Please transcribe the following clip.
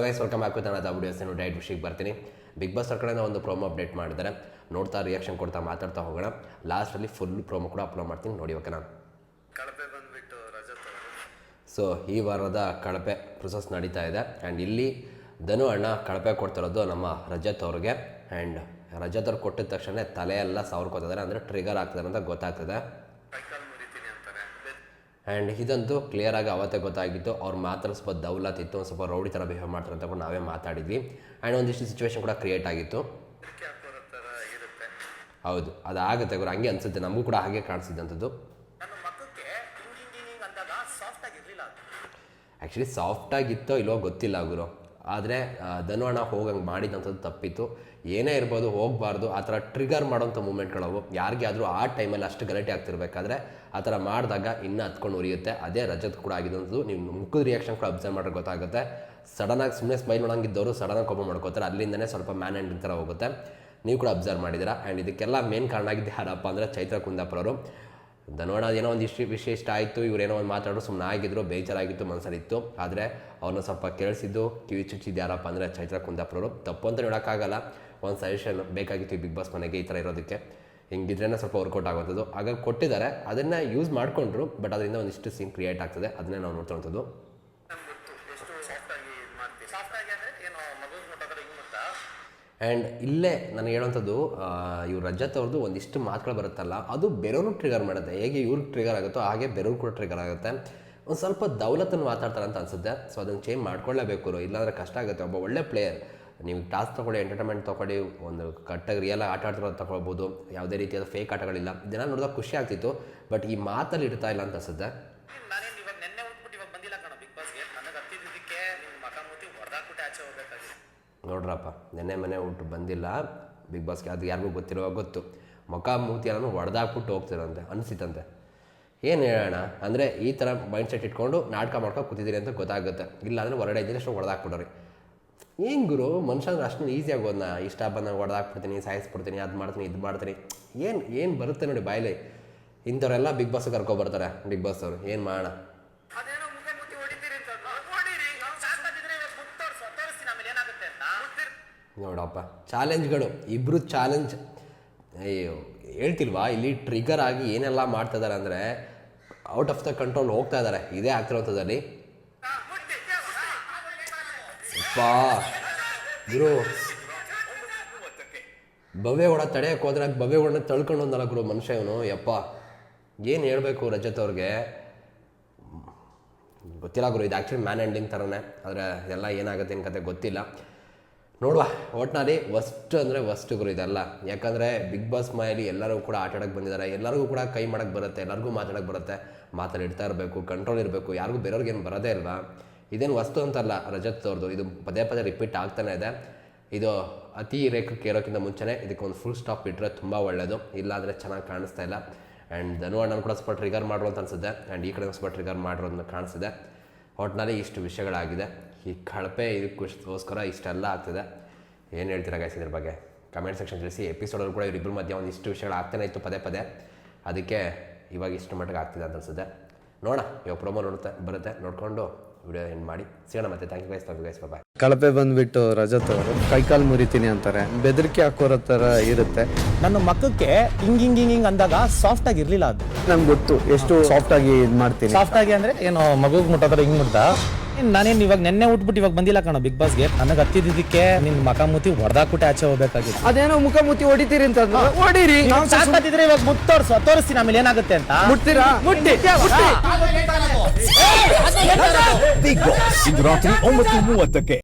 Guys welcome back with ಅನ್ನೋದು videos diet ವಿಷಯಕ್ಕೆ ಬರ್ತೀನಿ. ಬಿಗ್ ಬಾಸ್ ಕಡೆಯಿಂದ ಒಂದು ಪ್ರೋಮೋ ಅಪ್ಡೇಟ್ ಮಾಡಿದ್ದಾರೆ. ನೋಡ್ತಾ ರಿಯಾಕ್ಷನ್ ಕೊಡ್ತಾ ಮಾತಾಡ್ತಾ ಹೋಗೋಣ. ಲಾಸ್ಟಲ್ಲಿ ಫುಲ್ ಪ್ರೋಮೋ ಕೂಡ ಅಪ್ಲೋಡ್ ಮಾಡ್ತೀನಿ. ನೋಡಿ ಓಕೆನಾ? ಕಳಪೆ ಬಂದ್ಬಿಟ್ಟು ರಜತ್ ಅವರು. ಸೊ ಈ ವಾರದ ಕಳಪೆ ಪ್ರೊಸೆಸ್ ನಡೀತಾ ಇದೆ. ಆ್ಯಂಡ್ ಇಲ್ಲಿ ಧನು ಅಣ್ಣ ಕಳಪೆ ಕೊಡ್ತಿರೋದು ನಮ್ಮ ರಜತ್ ಅವ್ರಿಗೆ. ಆ್ಯಂಡ್ ರಜತ್ ಅವ್ರು ಕೊಟ್ಟಿದ ತಕ್ಷಣ ತಲೆ ಎಲ್ಲ ಸಾವಿರ್ಕೋತಿದ್ದಾರೆ. ಅಂದರೆ ಟ್ರಿಗರ್ ಆಗ್ತದೆ ಅಂತ ಗೊತ್ತಾಗ್ತದೆ ಕೈಕಾಲು ಮುರಿತೀನಿ ಅಂತಾರೆ ಬೆದ್- ಆ್ಯಂಡ್ ಇದಂತೂ ಕ್ಲಿಯರಾಗಿ ಅವತ್ತೇ ಗೊತ್ತಾಗಿತ್ತು. ಅವ್ರು ಮಾತ್ರ ಸ್ವಲ್ಪ ದೌಲತ್ ಇತ್ತು, ಒಂದು ಸ್ವಲ್ಪ ರೌಡಿ ಥರ ಬಿಹೇವ್ ಮಾಡ್ತಾರೆ ಅಂತ ಕೂಡ ನಾವೇ ಮಾತಾಡಿದ್ವಿ. ಆ್ಯಂಡ್ ಒಂದಿಷ್ಟು ಸಿಚುವೇಶನ್ ಕೂಡ ಕ್ರಿಯೇಟ್ ಆಗಿತ್ತು. ಹೌದು ಅದು ಆಗುತ್ತೆ ಗುರು, ಹಂಗೆ ಅನಿಸುತ್ತೆ. ನಮಗೂ ಕೂಡ ಹಾಗೆ ಅದು ಆ್ಯಕ್ಚುಲಿ ಸಾಫ್ಟಾಗಿತ್ತೋ ಇಲ್ಲೋ ಗೊತ್ತಿಲ್ಲ ಗುರು. ಆದರೆ ಧನುವಣ ಹೋಗಂಗೆ ಮಾಡಿದಂಥದ್ದು ತಪ್ಪಿತ್ತು. ಏನೇ ಇರ್ಬೋದು ಹೋಗಬಾರ್ದು. ಆ ಥರ ಟ್ರಿಗರ್ ಮಾಡೋಂಥ ಮೂಮೆಂಟ್ಗಳವು ಯಾರಿಗೆ ಆದರೂ ಆ ಟೈಮಲ್ಲಿ ಅಷ್ಟು ಗಲಾಟೆ ಆಗ್ತಿರ್ಬೇಕಾದ್ರೆ ಆ ಥರ ಮಾಡಿದಾಗ ಇನ್ನೂ ಹತ್ಕೊಂಡು ಉರಿಯುತ್ತೆ. ಅದೇ ರಜತ್ ಕೂಡ ಆಗಿದಂಥದ್ದು. ನೀವು ಮುಖದ ರಿಯಾಕ್ಷನ್ ಕೂಡ ಅಬ್ಸರ್ವ್ ಮಾಡೋಕ್ಕೆ ಗೊತ್ತಾಗುತ್ತೆ. ಸಡನ್ನಾಗಿ ಸುಮ್ಮನೆ ಸ್ಮೈಲ್ ಮಾಡೋಂಗಿದ್ದವರು ಸಡನ್ನಾಗಿ ಕೋಪ ಮಾಡ್ಕೋತಾರೆ. ಅಲ್ಲಿಂದನೇ ಸ್ವಲ್ಪ ಮ್ಯಾನ್ ಆ್ಯಂಡ್ ಥರ ಹೋಗುತ್ತೆ. ನೀವು ಕೂಡ ಅಬ್ಸರ್ವ್ ಮಾಡಿದ್ದೀರಾ? ಆ್ಯಂಡ್ ಇದಕ್ಕೆಲ್ಲ ಮೇನ್ ಕಾರಣ ಆಗಿದ್ದು ಯಾರಪ್ಪ ಅಂದರೆ ಚೈತ್ರ ಕುಂದಾಪುರವರು. ಧನೋಣ ಏನೋ ಒಂದು ಇಷ್ಟು ಇಷ್ಟ ಆಯಿತು ಇವರೇನೋ ಒಂದು ಮಾತಾಡೋ ಸುಮ್ಮನೆ ಆಗಿದ್ರು, ಬೇಜಾರಾಗಿತ್ತು ಮನಸ್ಸಲ್ಲಿತ್ತು ಆದರೆ ಅವ್ರನ್ನ ಸ್ವಲ್ಪ ಕೇಳಿಸಿದ್ದು, ಕಿವಿ ಚುಚ್ಚಿದ್ದು ಯಾರಪ್ಪ ಅಂದರೆ ಚೈತ್ರ ಕುಂದಾಪುರವರು. ತಪ್ಪು ಅಂತ ನೋಡೋಕ್ಕಾಗಲ್ಲ ಒಂದು ಸಜೆಷನ್ ಬೇಕಾಗಿತ್ತು ಬಿಗ್ ಬಾಸ್ ಮನೆಗೆ ಈ ಥರ ಇರೋದಕ್ಕೆ. ಹಿಂಗಿದ್ರೇ ಸ್ವಲ್ಪ ವರ್ಕೌಟ್ ಆಗುವಂಥದ್ದು. ಆಗ ಕೊಟ್ಟಿದ್ದಾರೆ. ಅದನ್ನು ಯೂಸ್ ಮಾಡಿಕೊಂಡ್ರು ಬಟ್ ಅದರಿಂದ ಒಂದಿಷ್ಟು ಸೀನ್ ಕ್ರಿಯೇಟ್ ಆಗ್ತದೆ. ಅದನ್ನೇ ನಾವು ನೋಡ್ತಿರೋಂಥದ್ದು ನಮ್ಗೆ ಗೊತ್ತು ಎಷ್ಟು ಸಾಫ್ಟ್ ಆಗಿ ಇದು ಮಾಡ್ತೀವಿ ಸಾಫ್ಟ್ ಆಗಿ ಅಂದ್ರೆ ಏನೋ ಮಗು ಮುಟ್ಟಾದ್ರೆ ಹಿಂಗ್ ಮುಟ್ಟ ಆ್ಯಂಡ್ ಇಲ್ಲೇ ನನಗೆ ಹೇಳೋಂಥದ್ದು ಇವ್ರು ರಜತ್ ಅವ್ರದ್ದು ಒಂದಿಷ್ಟು ಮಾತುಗಳು ಬರುತ್ತಲ್ಲ, ಅದು ಬೇರೆಯವ್ರು ಟ್ರಿಗರ್ ಮಾಡುತ್ತೆ. ಹೇಗೆ ಇವ್ರಿಗೆ ಟ್ರಿಗರ್ ಆಗುತ್ತೋ ಹಾಗೆ ಬೇರೆಯವ್ರು ಕೂಡ ಟ್ರಿಗರ್ ಆಗುತ್ತೆ. ಒಂದು ಸ್ವಲ್ಪ ದೌಲತನ್ನು ಮಾತಾಡ್ತಾರೆ ಅಂತ ಅನಿಸುತ್ತೆ. ಸೊ ಅದನ್ನು ಚೇಂಜ್ ಮಾಡ್ಕೊಳ್ಳೇಬೇಕು ಇಲ್ಲಾಂದರೆ ಕಷ್ಟ ಆಗುತ್ತೆ. ಒಬ್ಬ ಒಳ್ಳೆ ಪ್ಲೇಯರ್ ನೀವು ಟಾಸ್ಕ್ ತೊಗೊಳ್ಳಿ ಎಂಟರ್ಟೈನ್ಮೆಂಟ್ ತೊಗೊಳ್ಳಿ, ಒಂದು ಕಟ್ಟಾಗಿ ರಿಯಲ್ ಆಟ ಆಡ್ತಿರೋದು ತೊಗೊಳ್ಬೋದು. ಯಾವುದೇ ರೀತಿಯಾದ ಫೇಕ್ ಆಟಗಳಿಲ್ಲ. ಜನ ನೋಡಿದಾಗ ಖುಷಿ ಆಗ್ತಿತ್ತು. ಬಟ್ ಈ ಮಾತಲ್ಲಿ ಇಡ್ತಾ ಇಲ್ಲ ಅಂತ ಅನ್ಸುತ್ತೆ. ಬಿಗ್ ಬಾಸ್ಗೆ. ನನಗೆ ಹತ್ತಿದ್ದಕ್ಕೆ ನಿಮ್ಮ ಆಚೆ ಹೋಗ್ಬೇಕಾಗಿತ್ತು. ನೋಡ್ರಪ್ಪ, ನೆನ್ನೆ ಮನೆ ಊಟ ಬಂದಿಲ್ಲ ಬಿಗ್ ಬಾಸ್ಗೆ ಅದು ಯಾರಿಗೂ ಗೊತ್ತಿರೋ ಗೊತ್ತು. ಮುಖ ಮೂತಿ ಎಲ್ಲನೂ ಹೊಡೆದಾಕ್ಬಿಟ್ಟು ಹೋಗ್ತಿರಂತೆ ಅನಿಸಿತಂತೆ ಏನು ಹೇಳೋಣ, ಅಂದರೆ ಈ ಥರ ಮೈಂಡ್ ಸೆಟ್ ಇಟ್ಕೊಂಡು ನಾಟಕ ಮಾಡ್ಕೊಂಡು ಕೂತಿದ್ದೀರಿ ಅಂತ ಗೊತ್ತಾಗುತ್ತೆ. ಇಲ್ಲ ಅಂದರೆ ಹೊರಗಡೆ ಇದ್ದರೆ ಅಷ್ಟು ಹೊಡೆದಾಕ್ಬಿಡೋರಿ ಏನು ಗುರು ಮನುಷ್ಯ ಅಂದ್ರೆ ಅಷ್ಟು ಈಸಿಯಾಗಿ ಹೋದ್ನ ಇಷ್ಟ ಬಂದಾಗ ಹೊಡೆದಾಕ್ಬಿಡ್ತೀನಿ ಸಾಯಿಸ್ಬಿಡ್ತೀನಿ, ಅದು ಮಾಡ್ತೀನಿ, ಇದು ಮಾಡ್ತೀನಿ. ಏನು ಏನು ಬರುತ್ತೆ ನೋಡಿ ಬಾಯಲ್ಲಿ. ಇಂಥವರೆಲ್ಲ ಬಿಗ್ ಬಾಸ್ ಕರ್ಕೊಬರ್ತಾರೆ ಬಿಗ್ ಬಾಸ್ ಅವರು. ಏನು ಮಾಡೋಣ ಅದೇನೋ ಮುಖ ಮುತ್ತಿ ಹೊಡಿತೀರಿ ಅಂತ ಹೊಡೀರಿ ಸಾಕಾಗಿದ್ರೆ ಇವಾಗ ಮುತ್ತು ತೋರ್ಸು ತೋರಿಸ್ತೀನಿ ಆಮೇಲೆ ಏನಾಗುತ್ತೆ ಅಂತ ಮುತ್ತಿರ್ ನೋಡಪ್ಪ, ಚಾಲೆಂಜ್ಗಳು ಇಬ್ಬರು ಚಾಲೆಂಜ್. ಅಯ್ಯೋ, ಹೇಳ್ತಿಲ್ವಾ, ಇಲ್ಲಿ ಟ್ರಿಗರ್ ಆಗಿ ಏನೆಲ್ಲ ಮಾಡ್ತಾ ಇದ್ದಾರೆ ಅಂದರೆ ಔಟ್ ಆಫ್ ದ ಕಂಟ್ರೋಲ್ ಹೋಗ್ತಾ ಇದ್ದಾರೆ ಇದೇ ಆಗ್ತಿರೋಂಥದ್ದಲ್ಲಿ ಅಪ್ಪಾ ಗುರು. ಭವ್ಯಗೌಡ ತಡೆಯಕ್ಕೆ ಹೋದ್ರೆ ಭವ್ಯಗೌಡನ ತಳ್ಕೊಂಡು ಒಂದಲ್ಲ ಗುರು ಮನುಷ್ಯ ಇವನು ಯಪ್ಪ. ಏನು ಹೇಳಬೇಕು ರಜತ್ ಅವ್ರಿಗೆ? ಗೊತ್ತಿಲ್ಲ ಗುರು, ಇದು ಆ್ಯಕ್ಚುಲಿ ಮ್ಯಾನ್ ಹ್ಯಾಂಡ್ಲಿಂಗ್ ಥರನೇ ಆದರೆ ಇದೆಲ್ಲ ಏನಾಗುತ್ತೆ ಏನು ಕತೆ ಗೊತ್ತಿಲ್ಲ. ನೋಡುವ, ಒಟ್ನಲ್ಲಿ ವಸ್ಟ್ ಅಂದರೆ ಗುರು ಇದೆಲ್ಲ. ಯಾಕಂದರೆ ಬಿಗ್ ಬಾಸ್ ಮನೆಯಲ್ಲಿ ಎಲ್ಲರೂ ಕೂಡ ಆಟ ಆಡೋಕ್ಕೆ ಬಂದಿದ್ದಾರೆ. ಎಲ್ಲರಿಗೂ ಕೂಡ ಕೈ ಮಾಡೋಕ್ಕೆ ಬರುತ್ತೆ, ಎಲ್ಲರಿಗೂ ಮಾತಾಡೋಕ್ಕೆ ಬರುತ್ತೆ. ಮಾತಾಡಿಡ್ತಾ ಇರಬೇಕು ಕಂಟ್ರೋಲ್ ಇರಬೇಕು, ಯಾರಿಗೂ ಬೇರೆಯವ್ರಿಗೇನು ಬರೋದೇ ಇಲ್ವಾ ಇದೇನು ವಸ್ತು ಅಂತಲ್ಲ ರಜತ್ ಅವ್ರದ್ದು ಇದು ಪದೇ ಪದೇ ರಿಪೀಟ್ ಆಗ್ತಾನೆ ಇದೆ. ಇದು ಅತಿ ರೇಖಕ್ಕೆ ಏರೋಕ್ಕಿಂತ ಮುಂಚೆನೇ ಇದಕ್ಕೊಂದು ಫುಲ್ ಸ್ಟಾಪ್ ಇಟ್ಟರೆ ತುಂಬ ಒಳ್ಳೆಯದು ಇಲ್ಲಾಂದರೆ ಚೆನ್ನಾಗಿ ಕಾಣಿಸ್ತಾ ಇಲ್ಲ. ಆ್ಯಂಡ್ ಧನು ಅಣ್ಣನ ಕೂಡ ಸ್ವಲ್ಪ ರಿಗರ್ ಮಾಡ್ರು ಅಂತ ಅನ್ಸುತ್ತೆ. ಆ್ಯಂಡ್ ಈ ಕಡೆ ಸ್ವಲ್ಪ ಟ್ರಿಗರ್ ಮಾಡಿರೋದನ್ನ ಅಂತ ಕಾಣಿಸ್ತಿದೆ. ಒಟ್ಟಿನಲ್ಲಿ ಇಷ್ಟು ವಿಷಯಗಳಾಗಿದೆ. ಈ ಕಳಪೆ ಇದಕ್ಕೋಸ್ಕರ ಇಷ್ಟೆಲ್ಲ ಆಗ್ತಿದೆ. ಏನು ಹೇಳ್ತೀರಾ ಗೈಸ್ ಇದ್ರ ಬಗ್ಗೆ? ಕಮೆಂಟ್ ಸೆಕ್ಷನ್ ತಿಳಿಸಿ. ಎಪಿಸೋಡಲ್ಲಿ ಕೂಡ ಇವರಿಬ್ಬರ ಮಧ್ಯೆ ಒಂದಿಷ್ಟು ವಿಷಯಗಳು ಆಗ್ತಾನೆ ಇತ್ತು ಪದೇ ಪದೇ. ಅದಕ್ಕೆ ಇವಾಗ ಇಷ್ಟು ಮಟ್ಟಿಗೆ ಆಗ್ತಿದೆ ಅಂತ ಅನ್ಸುತ್ತೆ. ನೋಡೋಣ, ಇವಾಗ ಪ್ರೊಮೋ ನೋಡುತ್ತೆ, ಬರುತ್ತೆ. ನೋಡಿಕೊಂಡು ವಿಡಿಯೋ ಎಂಡ್ ಮಾಡಿ. ಸಿಗೋಣ ಮತ್ತೆ. Thank you guys love guys bye ಕಳಪೆ ಬಂದ್ಬಿಟ್ಟು ರಜತ್ ಅವರು ಕೈಕಾಲು ಮುರಿತೀನಿ ಅಂತಾರೆ. ಬೆದರಿಕೆ ಹಾಕೋರೋ ಥರ ಇರುತ್ತೆ. ನನ್ನ ಮಕ್ಕಕ್ಕೆ ಹಿಂಗ್ ಹಿಂಗ್ ಹಿಂಗ್ ಹಿಂಗ್ ಅಂದಾಗ ಸಾಫ್ಟ್ ಆಗಿ ಇರ್ಲಿಲ್ಲ ಅದು. ನಂಗೆ ಗೊತ್ತು. ಎಷ್ಟು ಸಾಫ್ಟ್ ಆಗಿ ಇದು ಮಾಡ್ತೀನಿ. ಸಾಫ್ಟ್ ಆಗಿ ಅಂದ್ರೆ ಏನು ಮಗುಗ್ ಮುಟ್ಟೋದ್ರ ಹಿಂಗ್ ಮುಟ್ಟ ನಾನೇನ್ ಇವಾಗ ನೆನ್ನೆ ಉಟ್ಬಿಟ್ಟು ಇವಾಗ ಬಂದಿಲ್ಲ ಕಣ ಬಿಗ್ ಬಾಸ್ಗೆ ನನಗೆ ಹತ್ತಿದ್ದಕ್ಕೆ ನಿನ್ ಮಕ ಮುತಿ ಹೊಡೆದಾಕ್ಬಿಟ್ಟೆ ಆಚೆ ಹೋಗ್ಬೇಕಾಗಿತ್ತು. ಅದೇನೋ ಮುಖ ಮುತ್ತಿ ಹೊಡಿತೀರಿ ಅಂತ ಹೊಡೀರಿ. ಸಾಕಾಗಿದ್ರೆ ಇವಾಗ ಮುಟ್ ತೋರಿಸು ತೋರಿಸ್ತೀನಿ ಆಮೇಲೆ ಏನಾಗುತ್ತೆ ಅಂತ. ಮುಟ್ತೀರಾ? ಮುಟ್ಟಿ ಬಿಗ್ ಬಾಸ್ ಇಂದು ರಾತ್ರಿ ಒಂಬತ್ತು ಮೂವತ್ತಕ್ಕೆ.